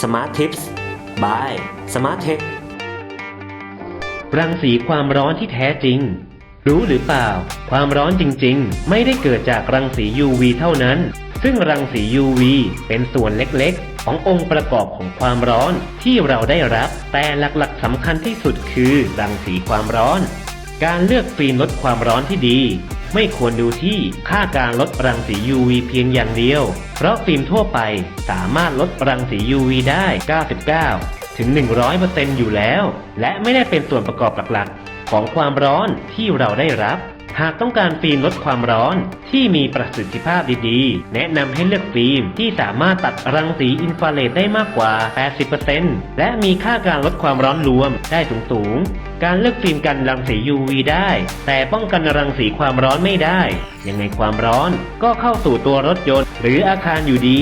Smart Tips by Smart Tech รังสีความร้อนที่แท้จริง รู้หรือเปล่า ความร้อนจริงๆ ไม่ได้เกิดจากรังสี UV เท่านั้น ซึ่งรังสี UV เป็นส่วนเล็กๆ ขององค์ประกอบของความร้อนที่เราได้รับ แต่หลักๆสำคัญที่สุดคือรังสีความร้อน การเลือกฟิล์มลดความร้อนที่ดี ไม่ควรดูที่ค่าการลดรังสี UV เพียงอย่างเดียว เพราะฟิล์มทั่วไปสามารถลดรังสี UV ได้ 99 ถึง 100%อยู่แล้ว และไม่ได้เป็นส่วนประกอบหลักๆ ของความร้อนที่เราได้รับ หากต้องการฟิล์มลดความร้อนที่มีประสิทธิภาพดีๆ แนะนำให้เลือกฟิล์มที่สามารถตัดรังสีอินฟราเรดได้มากกว่า 80%และมีค่าการลดความร้อนรวมได้สูงๆ การเลือกฟิล์มกันรังสี UV ได้ แต่ป้องกันรังสีความร้อนไม่ได้ ยังไงความร้อนก็เข้าสู่ตัวรถยนต์ หรืออาคารอยู่ดี